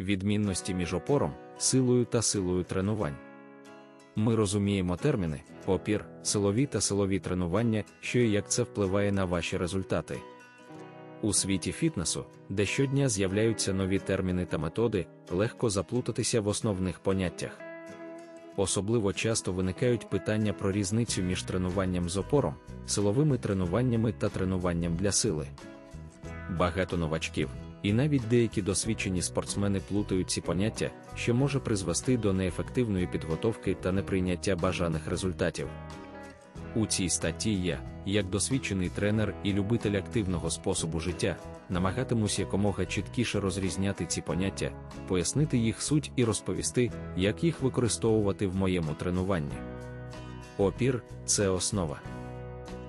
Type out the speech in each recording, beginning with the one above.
відмінності між опором, силою та силою тренувань. Ми розуміємо терміни, опір, силові та силові тренування, що і як це впливає на ваші результати. У світі фітнесу, де щодня з'являються нові терміни та методи, легко заплутатися в основних поняттях. Особливо часто виникають питання про різницю між тренуванням з опором, силовими тренуваннями та тренуванням для сили. Багато новачків, і навіть деякі досвідчені спортсмени плутають ці поняття, що може призвести до неефективної підготовки та неприйняття бажаних результатів. У цій статті я, як досвідчений тренер і любитель активного способу життя, намагатимусь якомога чіткіше розрізняти ці поняття, пояснити їх суть і розповісти, як їх використовувати в моєму тренуванні. Опір це основа.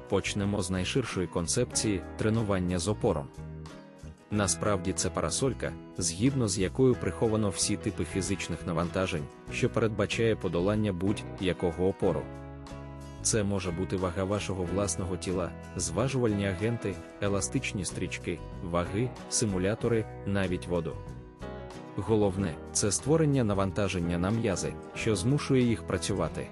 Почнемо з найширшої концепції тренування з опором. Насправді це парасолька, згідно з якою приховано всі типи фізичних навантажень, що передбачає подолання будь-якого опору. Це може бути вага вашого власного тіла, зважувальні агенти, еластичні стрічки, ваги, симулятори, навіть воду. Головне це створення навантаження на м'язи, що змушує їх працювати.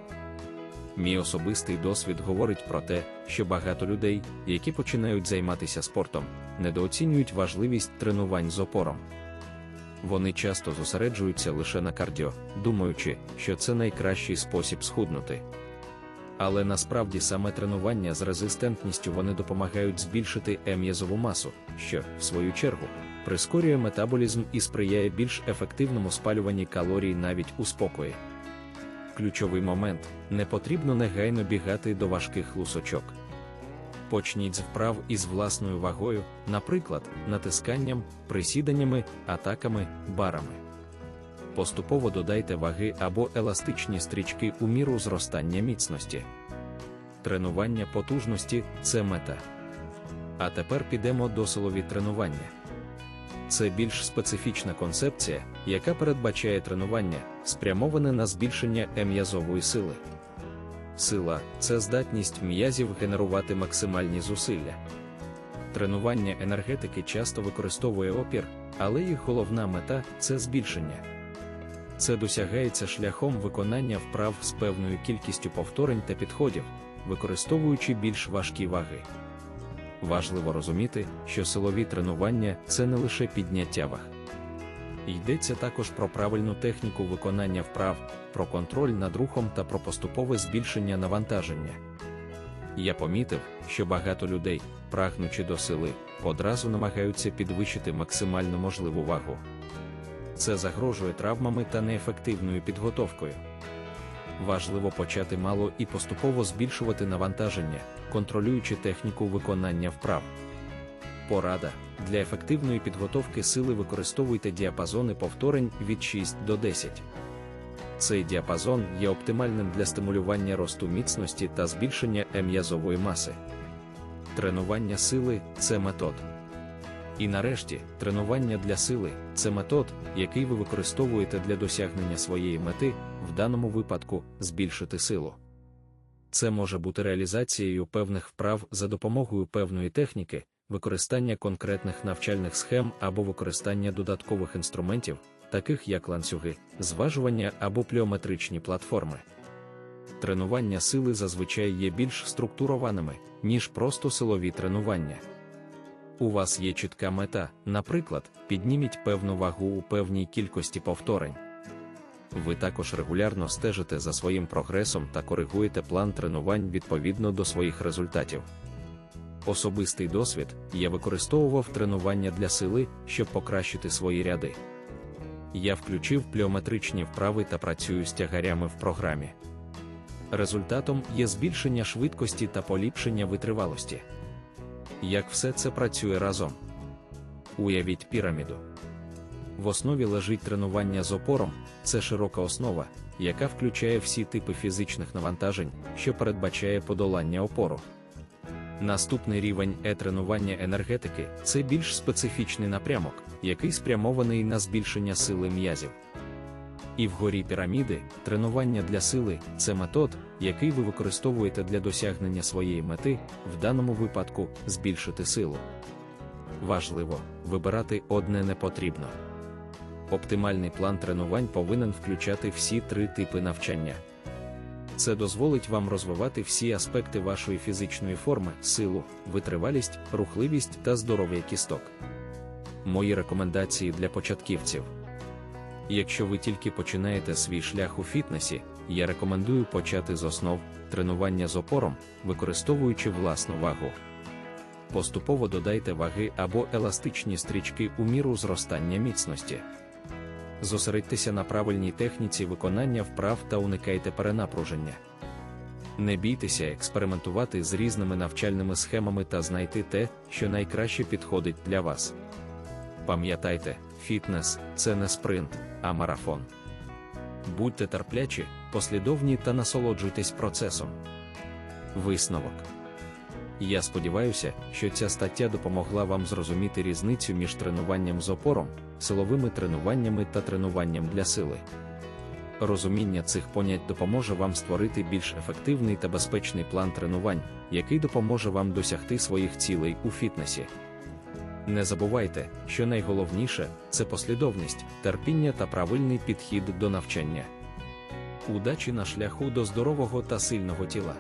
Мій особистий досвід говорить про те, що багато людей, які починають займатися спортом, недооцінюють важливість тренувань з опором. Вони часто зосереджуються лише на кардіо, думаючи, що це найкращий спосіб схуднути. Але насправді саме тренування з резистентністю вони допомагають збільшити ем'язову масу, що, в свою чергу, прискорює метаболізм і сприяє більш ефективному спалюванні калорій навіть у спокої. Ключовий момент не потрібно негайно бігати до важких лусочок. Почніть з вправ із власною вагою, наприклад, натисканням, присіданнями, атаками, барами. Поступово додайте ваги або еластичні стрічки у міру зростання міцності. Тренування потужності це мета. А тепер підемо до силові тренування. Це більш специфічна концепція, яка передбачає тренування, спрямоване на збільшення ем'язової сили. Сила це здатність м'язів генерувати максимальні зусилля. Тренування енергетики часто використовує опір, але їх головна мета це збільшення. Це досягається шляхом виконання вправ з певною кількістю повторень та підходів, використовуючи більш важкі ваги. Важливо розуміти, що силові тренування це не лише підняття ваг. Йдеться також про правильну техніку виконання вправ, про контроль над рухом та про поступове збільшення навантаження. Я помітив, що багато людей, прагнучи до сили, одразу намагаються підвищити максимально можливу вагу. Це загрожує травмами та неефективною підготовкою. Важливо почати мало і поступово збільшувати навантаження, контролюючи техніку виконання вправ. Порада для ефективної підготовки сили використовуйте діапазони повторень від 6 до 10. Цей діапазон є оптимальним для стимулювання росту міцності та збільшення ем'язової маси. Тренування сили це метод. І нарешті, тренування для сили це метод, який ви використовуєте для досягнення своєї мети, в даному випадку збільшити силу. Це може бути реалізацією певних вправ за допомогою певної техніки, використання конкретних навчальних схем або використання додаткових інструментів, таких як ланцюги, зважування або пліометричні платформи. Тренування сили зазвичай є більш структурованими, ніж просто силові тренування. У вас є чітка мета, наприклад, підніміть певну вагу у певній кількості повторень. Ви також регулярно стежите за своїм прогресом та коригуєте план тренувань відповідно до своїх результатів. Особистий досвід я використовував тренування для сили, щоб покращити свої ряди. Я включив пліометричні вправи та працюю з тягарями в програмі. Результатом є збільшення швидкості та поліпшення витривалості. Як все це працює разом? Уявіть піраміду. В основі лежить тренування з опором, це широка основа, яка включає всі типи фізичних навантажень, що передбачає подолання опору. Наступний рівень е-тренування енергетики це більш специфічний напрямок, який спрямований на збільшення сили м'язів. І вгорі піраміди тренування для сили це метод, який ви використовуєте для досягнення своєї мети, в даному випадку збільшити силу. Важливо, вибирати одне не потрібно. Оптимальний план тренувань повинен включати всі три типи навчання. Це дозволить вам розвивати всі аспекти вашої фізичної форми, силу, витривалість, рухливість та здоров'я кісток. Мої рекомендації для початківців. Якщо ви тільки починаєте свій шлях у фітнесі, я рекомендую почати з основ тренування з опором, використовуючи власну вагу. Поступово додайте ваги або еластичні стрічки у міру зростання міцності. Зосередьтеся на правильній техніці виконання вправ та уникайте перенапруження. Не бійтеся експериментувати з різними навчальними схемами та знайти те, що найкраще підходить для вас. Пам'ятайте, фітнес це не спринт, а марафон. Будьте терплячі, послідовні та насолоджуйтесь процесом. Висновок. Я сподіваюся, що ця стаття допомогла вам зрозуміти різницю між тренуванням з опором, силовими тренуваннями та тренуванням для сили. Розуміння цих понять допоможе вам створити більш ефективний та безпечний план тренувань, який допоможе вам досягти своїх цілей у фітнесі. Не забувайте, що найголовніше це послідовність, терпіння та правильний підхід до навчання. Удачі на шляху до здорового та сильного тіла.